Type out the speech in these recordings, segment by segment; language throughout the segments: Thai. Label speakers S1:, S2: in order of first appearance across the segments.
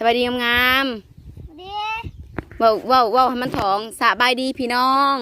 S1: สบายดีงาม
S2: สวัสดี
S1: ๆเว้าเว้าเว้าให้มันถองสบายดีพี่น้อง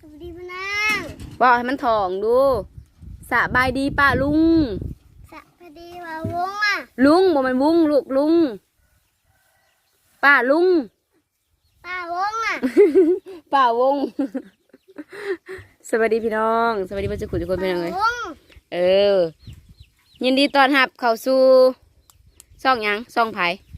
S2: สวัสดีพี่นาง
S1: เว้าให้มันถองดูสบายดีป้าลุง
S2: สวัสดีว่าวงอะ
S1: ลุงบ่แมันวุ้งลูกลุง ป้าลุง
S2: ป้าวงอะ
S1: ป้าวง สวัสดีพี่น้องสวัสดีเพื่อนทุกคนทุกคนพี่น้องเลย
S2: วง
S1: เออ ยินดีต้อนรับเข้าสู่ซ่องหยังซ่องไผหึ
S2: อืม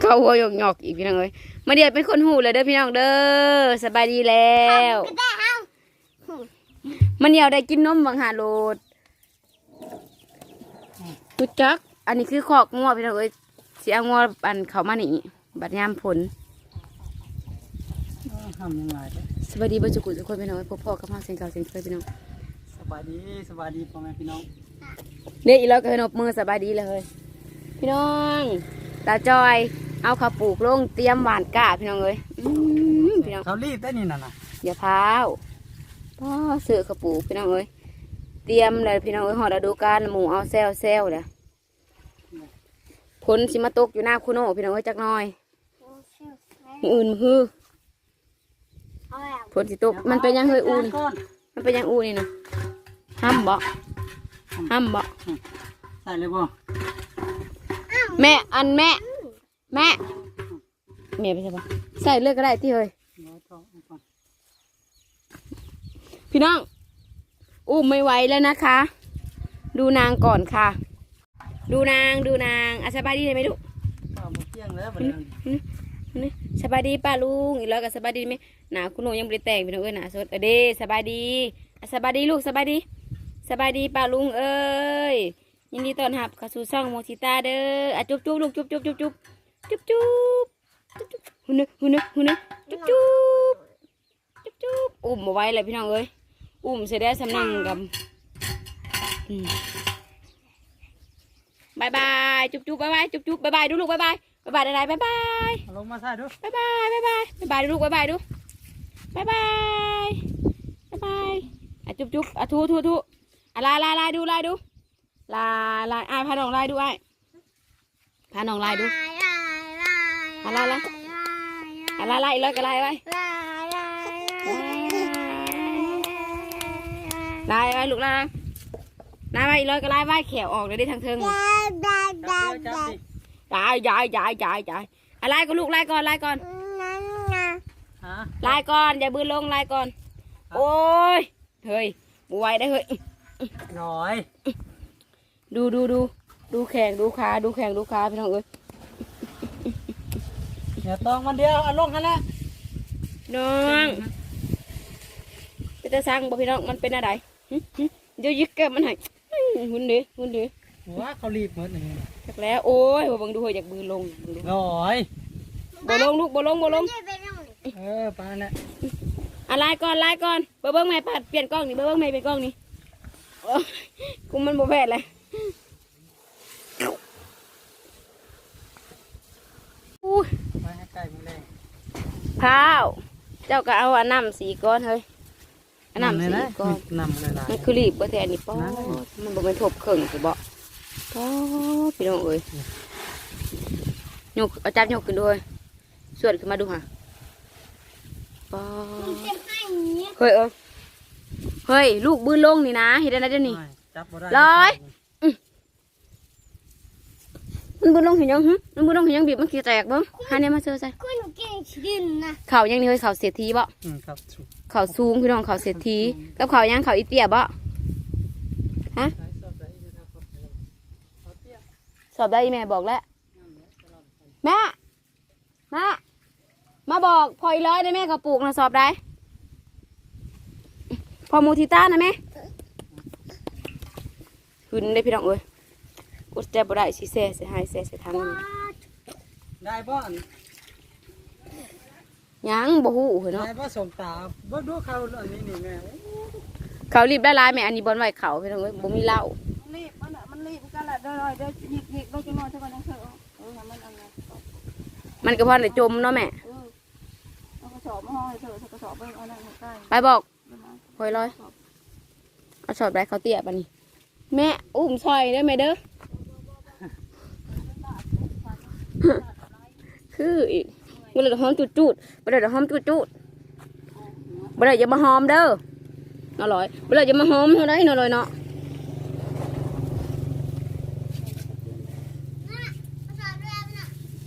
S1: เข้าหัวหยอกหยอกๆอีกพี่น้องเลยมาเดียดเป็นคนหูเลยเด้อพี่น้องเด้อสบายดีแล้ว
S2: ก็ได้เอ้า
S1: มันเดียวได้กินนมบางหาโลดกุจัก อันนี้คือขอกงัวพี่น้องเอ้ยสิเอางัวอันเขามานี่บัดยามผล
S3: ทำยังไงเด้อ
S1: สวัสดีเบรรจุกุทุกคนพี่น้องพบพ่อกับพ่อเสียงเก่าเสียงเคยพี่น้อง
S3: สบายดีสบายดีพ่อแม่พี่น้อง
S1: เด็กอีแล้วก็ให้นบมือสบายดีเลย พี่น้องตาจอย เอาข้าวปลูกลงเตรียมหวานก้าพี่น้องเอ้ยอื้อพี่น้อง
S3: เขารีบได้นี่น่ะนะ
S1: อย่าพร้าวพ่อเสือข้าวปลูกพี่น้องเอ้ยเตรียมเลยพี่น้องเอ้ยหอดฤดูกาลหมูเอาแซวแซวเลยผลสิมาตกอยู่หน้าคุโน่พี่น้องเอ้ยจักหน่อยมื้ออื่นมือฮือ
S2: เอาแบบ
S1: ผลสิตกมันเป็นยังเฮยอูนี่
S3: ก่อน
S1: มันเป็นยังอูนี่นะห้ำบ่ห้ำบ่
S3: ใส่เลยบ่
S1: แม่อันแม่ แม่แม่ไปใช่ปะใส่เลือกก็ได้ที่เฮ้ย
S3: ร้อยทองเอาก่อน
S1: พี่น้องอุ้มไม่ไหวแล้วนะคะ ดูนางก่อนค่ะ ดูนางดูนางอะสบายดีไหมลูก
S3: ข้าวหมดเที่ยงแล้วบัดนี้
S1: นี่สบายดีป้าลุงอีกแล้วก็สบายดีไหมหนาคุณหนูยังไม่ได้แต่งพี่น้องเอ้ยหนาสดเออเด้สบายดีอะสบายดีลูกสบายดีสบายดีป้าลุงเอ้ย ยินดีต้อนรับเข้าสู่ช่องโมทิตาเด้ออะจุ๊บจุ๊บลูกจุ๊บจุ๊บจุ๊บจุ๊บจุ๊บจุ๊บจุ๊บจุ๊บหุ่นเนหุ่นเนหุ่นเนจุ๊บจุ๊บจุ๊บจุ๊บอุ้มมาไว้เลยพี่น้องเอ้ยอุ้มเสร็จแล้วสำนังกับอืมบายบายจุ๊บจุ๊บบายบายจุ๊บจุ๊บบายบายดูลูกบายบายบายบายได้ๆบายบาย
S3: เอาลงมาใส่ดู
S1: บายบายบายบายบายบายดูลูกบายบายดูบายบายบายบายอะจุ๊บจุ๊บอะทูทูทูอะลายลายลายดูลายดู ลายลายอะพาน้องลายดูไอ้พาน้องลายดู
S2: ลายลายลาย
S1: ลายลายอะลายลายอีกแล้วก็ลายไป
S2: ลายลายลาย
S1: ลายไปลูกลายลายไปอีกแล้วก็ลายไปแขวออกเลยได้ทางเทิง
S2: ลายลายลาย
S3: เดี๋ยวจับ
S2: ลาย
S3: ดิ
S1: ยายยายยายยายยายอะลายก็ลูกลายก่อนลายก่อน
S2: ไลา
S1: ยก่อนอย่าบืนลงลายก่อน โอ้ยเฮ้ยบไหวได้เฮ้ย
S3: ร้อย
S1: ดูดูดูดูแข่งดูขาดูแข่งดูขาพี่น้องเอ้ย
S3: เดี๋ยวตองมันเดียวเอาลงกันแล้ว
S1: น้องเป็นตาสั่งบ่พี่น้องมันเป็นอะไรหึหึเดี๋ยวยึกแกมันให้อื้อหุ่นเด้หุ่นเด้
S3: หัวเขารีบหมดนี่
S1: จักแล้วโอ้ยบ่เบิ่งดูเฮ้ยอยากบืนลงเบิ่งดู
S3: ร้อย
S1: บ่ลงลูกบ่ลงบ่ลง
S2: ไม่เป็นไร
S3: เออปานน่ะ
S1: อะไล่ก่อนไล่ก่อนเบิ่งเบิ่งแม่ปัดเปลี่ยนกล้องนี่เบิ่งเบิ่งแม่เป็นกล้องนี่โอ้ยกูมันบ่แพ้เลยอุ้ย
S3: ไปให้ไก่มันแรง
S1: พร้าว เจ้าก็เอาอันน้ำสีก้อนเฮ้ยอันน้ำสี
S3: เลย
S1: ก้อน
S3: นำเลยล่ะ
S1: มันคือรีบบ่แต่อันนี้ป้อ
S3: นั่น
S1: มันบ่แม่นทบเครื่องสิบ่ป้อพี่น้องเอ้ยยกเอาจับยกขึ้นด้วยสวดขึ้นมาดูหะป้อ
S2: มันจะให้นี้
S1: เฮ้ยเออเฮ้ยลูกบืนลงนี่นะเห็นได้เดี๋ยวนี้
S3: ไม่จับบ่ได้
S1: ร้อย มันบืนลงเห็นยังหึมันบืนลงเห็นยังบีบมันขี้แตกเบิ่งหาเนี่ยมาเจอใส่
S2: คุณเก่งดินนะ
S1: เข่ายังนี่เฮ้ยเข่าเสียทีบ่
S3: อืมครับถูก
S1: เข่าสูงพี่น้องเข่าเสียทีกับเข่ายังเข่าอีเตี้ยบ่ฮะสอบได้อีแม่บอกแล้วแม่แม่มาบอกพออีร้อยได้แม่เขาปลูกนะสอบได้พอมูทิต้านะแม่ขึ้นได้พี่น้องเอ้ย กดแจบบ่ได้สิเซ่เสียหายเซ่เสียทางนี้
S3: ได้บ่อน
S1: ยังบ่ฮู้เหรอเนาะ
S3: ได้บ่ส่งตาบ่ดูเขาอันนี้นี่แม่
S1: เขารีบได้หลายแม่อันนี้บอลไหวเขาพี่น้องเอ้ยบ่มีเหล้า
S4: รีบมันอะมันรีบกันแหละเดี๋ยวๆเดี๋ยวหยิกหยิกลงจังหน่อยเท่ากันนะเถอะเออมันเอาไง
S1: มันก็พอได้จมเนาะแม่
S4: เออเอากระสอบมาห้อยเถอะเอากระสอบไปเอานั่นใกล้
S1: ไปบอก
S4: ๆแล้วมา
S1: พอยร้อยเอาสอบได้เขาเตี้ยปะนี่แม่อุ้มซอยได้ไหมเด้อ คืออีกบ่ได้หอมจุดจุดๆบ่ได้หอมจุดจุดๆบ่ได้อย่ามาหอมเด้ออร่อยบ่ได้อย่ามาหอมเท่าไรเนาะเลยเนาะ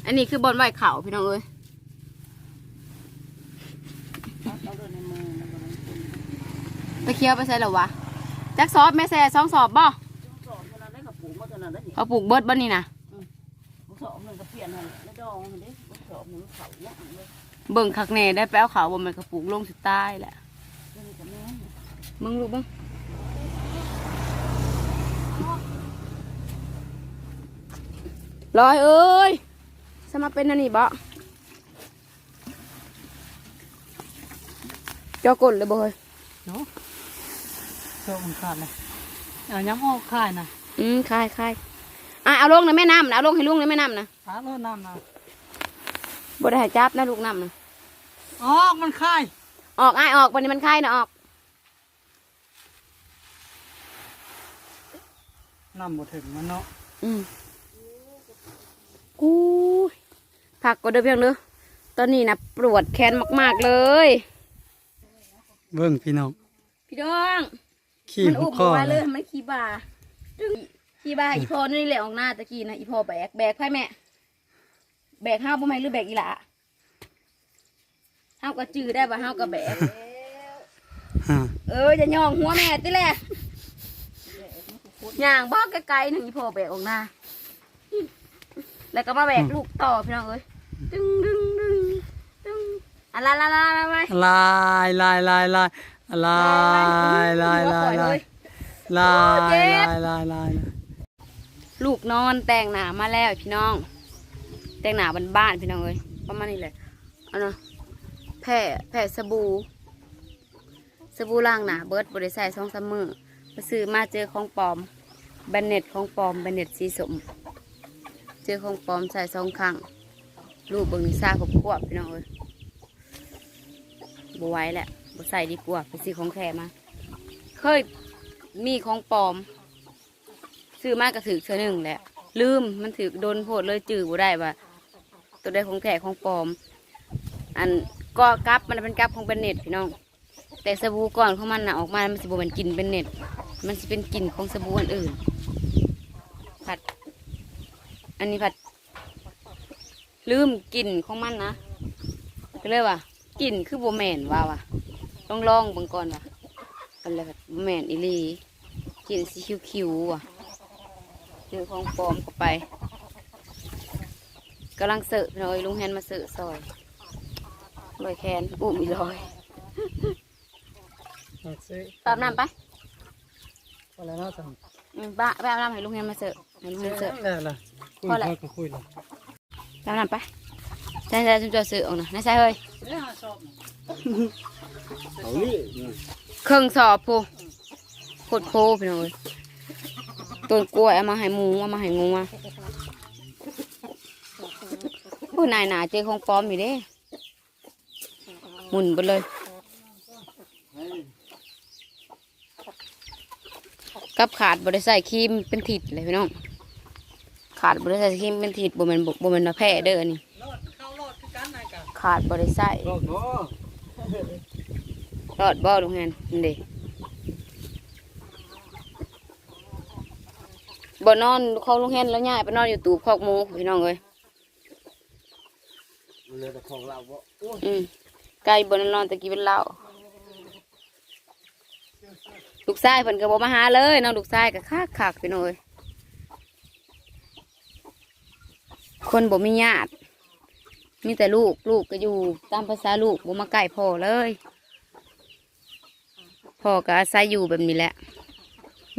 S1: อันนี้คือบอลไหวเขาพี่น้องเอ้ย
S4: เอาเดินในมือมัน
S1: ไปเคี้ยวไปใส่หรอวะจักสอบแม่แซ่สองสอบบ่
S4: สอบเท่านั้นได้กับปลูกมาเท่านั้นได้นี่
S1: เขาปลูกเบิดบ่นี่นะ
S4: สอบห นึ่งก็เปลี่ยนให้แล้วดองเด้สอบหนึ่งเขาเนี่ยเลย
S1: เบิ่งคักแน่ได้ไปเอาเขาบ่แมันก็ปลูกลงสิใต้แหละ
S4: เรื่องกับแม่
S1: มึงรู้บ้างลอยเอ้ยสมาเป็นอันนี้บ่เจ้ากดเลยบ่เฮ้ย
S3: เนาะโซ่มันขาดเลยเอาย้ำออกขายนะ
S1: อืมคายคายอะเอาลงในแม่น้ำนะเอาลงให้ลุงในแม่น้ำนะ
S3: หาโลดน้ำนะ
S1: บ่ได้ให้จับนะลูกน้ำนะ
S3: ออกมันขาย
S1: ออกอ้ายออกวันนี้มันคายนะออก
S3: น้ำบ่ถึงมันเนาะ
S1: อืมกูยผักก็เด้อเพียงเด้อตอนนี้นะปวดแขนมากๆเลย
S3: เบิ่งพี่น้อง
S1: พี่น้อง
S3: ขี้
S1: มัน
S3: หั
S1: อุ้
S3: ว
S1: ม
S3: ข้อ
S1: มาเล
S3: เลยย
S1: มันขี้บาดึงขี้บาอีพอนี่แหละออกหน้าตะกี้นะอีพอแบกแบกไพ่แม่ แบกห้าวบ่แม่นหรือแบกอีหละห้าวก็จื้อได้ว่าห้าวก็แบก
S3: ฮะ
S1: เออจะย่องหัวแม่ติแหละย่างบอกไกลๆหนึ่งอีพอแบกออกหน้า แล้วก็มาแบกลูกต่อพี่น้องเอ้ยดึงดึงดึงดึงอะลาลาลาลาไป
S3: ลายลายลายลายลายลายลายลายลายลายลายลาย
S1: ลูกนอนแต่งหนามาแล้วพี่น้อง แต่งหนาบ้านๆพี่น้องเอ้ยประมาณนี้เลยเอาเนาะแผ่แผ่สบู่สบู่ล้างหนาเบิร์ดบริใส่สองสามมือมาซื้อมาเจอของปลอมแบนเน็ตของปลอมแบนเน็ตสีสม เจอของปลอมใส่สองครั้งลูกเบิ่งนิซ่าขบขวบพี่น้องเอ้ยบไว้แหละบใส่ดีกว่าไปซื้อของแท้มา เคยมีของปลอม ซื้อมากก็ถือเชือหนึ่งแหละลืมมันถือโดนโพดเลยจือบ่ได้ว่า ตัวได้ของแท้ของปลอม อันก็กับมันเป็นกับของเป็นเน็ตพี่น้อง แต่สบู่ก่อนของมันนะออกมามันสิบ่เป็นกลิ่นเป็นเน็ตมันสิเป็นกลิ่นของสบู่อันอื่น ผัด อันนี้ผัด ลืมกลิ่นของมันนะก็เลยว่ากลิ่นคือโบแมนว่าว่ะลองลองบิ่งก่อนว่ะกันเลยผัดโบแมนอีหลีกลิ่นสีคิวๆว่ะเจอของปลอมเข้าไป กำลังเสิร์ฟหน่อยลุงแฮนมาเสิร์ฟซอยลอยแคนอุ้มอีลอย
S3: ซื้อ
S1: ตามน้ำไป
S3: พอแล้วเนาะสั่ง
S1: อืมบ้าไปอาบน้ำให้ลุงแฮนมาเสิร์ฟให้ลุงแฮนเสิร์ฟ
S3: แล้วล่ะคุย
S1: พอแล้ว
S3: ก็คุยแล้ว
S1: ตามน้ำไปใช่ใช่จุ๊จะเสิร์ฟออกนะนายใช่เฮ้ย
S3: เอ้ยหาชอบ
S1: เครื่องสอบพูโคตรโพพี่น้องเอ้ยต้นกล้วยเอามาให้หมูเอามาให้งูมา ผู้นายหนาเจอของปลอมอยู่เด้หมุนไปเลย กับขาดบริใส่ครีมเป็นถิดเลยพี่น้อง ขาดบริใส่ครีมเป็นถิดบ่มันบ่บ่แมันมาแพ้เด้อนี่
S3: ขาด
S1: บริใส่
S3: รอดบ่
S1: อดบ่ลุงแฮนนี่เด้บ่นอนเของลุงแฮนแล้วย้ายไปนอนอยู่ตูบคอกหมูพี่น้องเอ้ย
S3: เหลือแต่ของเราบ่
S1: อืมไก่บนนอนตะกี้เป็นเหล้าลูกชายเพิ่นก็บ่มาหาเลยน้องลูกชายก็คักคักๆพี่น้อยคนบ่มีญาติมีแต่ลูกลูกก็อยู่ตามภาษาลูกบ่มาใกล้พ่อเลยพ่อก็อาศัยอยู่แบบนี้แหละ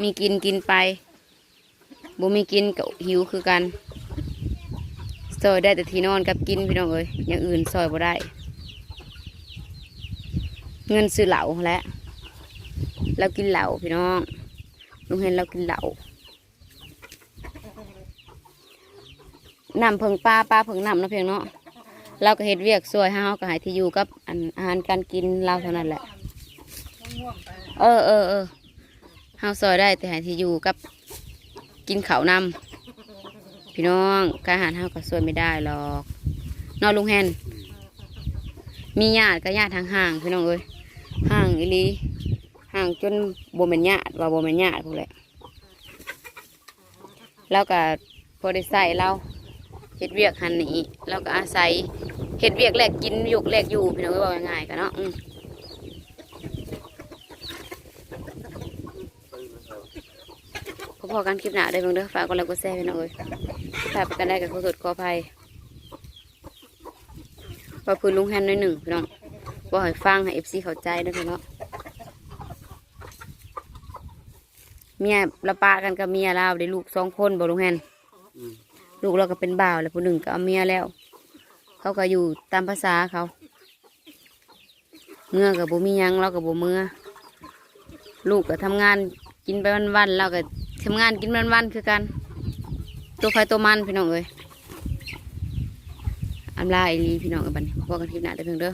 S1: มีกินกินไปบ่มีกินก็หิวคือกัน ซอยได้แต่ที่นอนกับกินพี่น้องเอ้ยอย่างอื่นซอยบ่ได้ เงินซื้อเหล้าแล้วเรากินเหล้าพี่น้องลุงเห็นเรากินเหล้าน้ำเพิงปลาปลาเพิงน้ำเนาะเพียงเนาะเราก็เฮ็ดเวียกสวยห้เฮาก็หายที่อยู่กับอันอาหารการกินเราเท่านั้นแหละ เออเออเออเฮาซอยได้แต่หายที่อยู่กับกินเขาวน พี่น้องการหารเฮาก็สวยไม่ได้หรอกนอนลุงแฮนมีญาติก็ญาติทางห่างพี่น้องเอ้ยห่างอีลีห่างจนบ่แม่นญาติว่าบ่แม่นญาติพวกแหละแล้วก็พอได้ใส่เราเฮ็ดเวียกหันนี่แล้วก็อาศัยเฮ็ดเวียกแลกกินอยู่แลกอยู่พี่น้องเอ้ยว่าง่ายๆกันเนาะพอๆกันคลิปหน้าได้เบิ่งเด้อฝากกดไลค์กดแชร์พี่น้องเอ้ย ถ้าไปกันได้ก็ขอโทษขออภัยว่าพื้นลุงแฮนหน่อยหนึ่งพี่น้องบ่ให้ฟังให้ FC เข้าใจเด้อพี่น้องเมียละปะกันกับเมียเราได้ลูกสองคนบ่ลุงแฮน
S3: อืม
S1: ลูกเราก็เป็นบ่าวแล้วผู้หนึ่งก็เอาเมียแล้ว เขาก็อยู่ตามภาษาเขาเมื่อกับบ่มีหยังเรากับบ่เมื่อลูกก็ทำงานกินไปวันๆเราก็ทำงานกินไปวันๆคือกัน ตัวไฟตัวมันพี่น้องเอ้ยอำลาอีลีพี่น้องกันบันพวกันคลิปหน้าเด้อเพียงเด้อ